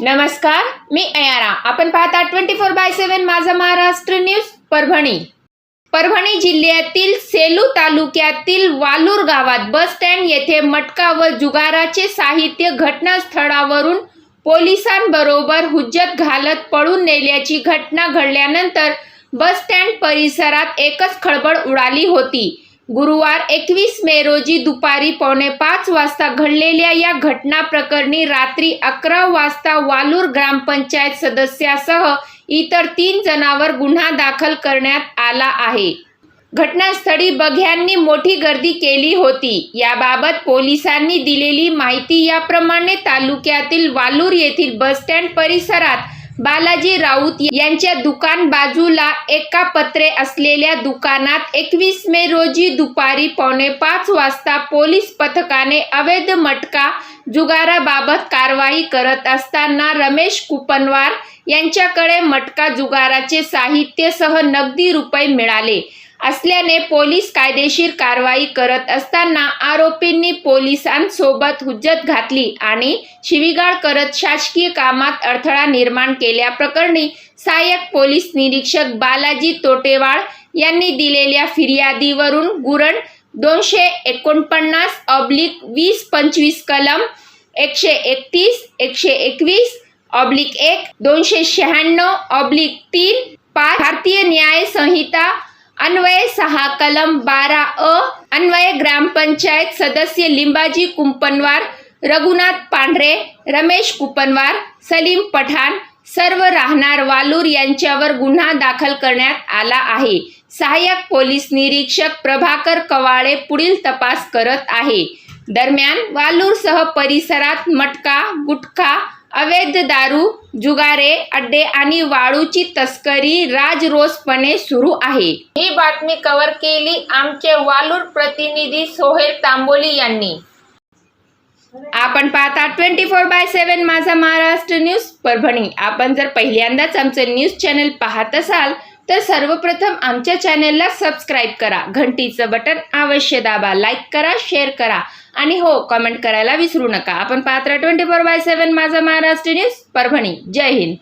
नमस्कार मी अयारा. आपण पाहता ट्वेंटी फोर बाय सेव्हन माझा महाराष्ट्र न्यूज परभणी. परभणी जिल्ह्यातील सेलू तालुक्यातील वालूर गावात बस स्टँड येथे मटका व जुगाराचे साहित्य घटनास्थळावरून पोलिसांबरोबर हुज्जत घालत पळून नेल्याची घटना घडल्यानंतर बस स्टँड परिसरात एकच खळबळ उडाली होती. गुरुवार एकवीस मे रोजी दुपारी पावणे पाच वाजता घडलेल्या या घटना प्रकरणी रात्री अकरा वाजता वालूर ग्रामपंचायत सदस्यासह इतर तीन जणांवर गुन्हा दाखल करण्यात आला आहे. घटनास्थळी बघ्यांनी मोठी गर्दी केली होती. याबाबत पोलिसांनी दिलेली माहिती याप्रमाणे तालुक्यातील वालूर येथील बसस्टँड परिसरात बालाजी राऊत यांच्या दुकान बाजूला एका पत्रे असलेल्या दुकानात एकवीस मे रोजी दुपारी पावणे पाच वाजता पोलीस पथकाने अवैध मटका जुगाराबाबत कारवाई करत असताना रमेश कुपनवार यांच्याकडे मटका जुगाराचे साहित्यसह नगदी रुपये मिळाले. असल्याने पोलीस कायदेशीर कारवाई करत असताना आरोपींनी पोलिसांसोबत हुज्जत घातली आणि शिवीगाळ करत शासकीय कामात अडथळा निर्माण केल्याप्रकरणी सहाय्यक पोलीस निरीक्षक बालाजी तोटेवाळ यांनी दिलेल्या फिर्यादीवरून गुरण दोनशे एकोणपन्नास ऑब्लिक वीस पंचवीस कलम एकशे एकतीस एकशे एकवीस ऑब्लिक एक दोनशे शहाण्णव ऑब्लिक तीन पाच भारतीय न्याय संहिता अन्वय सहा कलम बारा अ अन्वय ग्रामपंचायत सदस्य लिंबाजी कुंपनवार रघुनाथ पांढरे रमेश कुपनवार सलीम पठाण सर्व राहणार वालूर यांच्यावर गुन्हा दाखल करण्यात आला आहे. सहाय्यक पोलीस निरीक्षक प्रभाकर कवाळे पुढील तपास करत आहे. दरम्यान वालूरसह परिसरात मटका गुटखा अवैध दारू जुगारे अड्डे आणि वाळूची तस्करी राजरोसपणे सुरू आहे. ही बातमी कव्हर केली आमचे वालूर प्रतिनिधी सोहेल तांबोली यांनी. आपण पाहता ट्वेंटी फोर बाय सेव्हन माझा महाराष्ट्र न्यूज परभणी. आपण जर पहिल्यांदाच आमचं न्यूज चॅनल पाहत असाल तर सर्वप्रथम आमच्या चॅनलला सबस्क्राईब करा. घंटीचं बटन अवश्य दाबा. लाईक करा शेअर करा. आणि हो कमेंट करायला विसरू नका. आपण पात्र ट्वेंटी फोर बाय सेव्हन माझा महाराष्ट्र न्यूज परभणी. जय हिंद.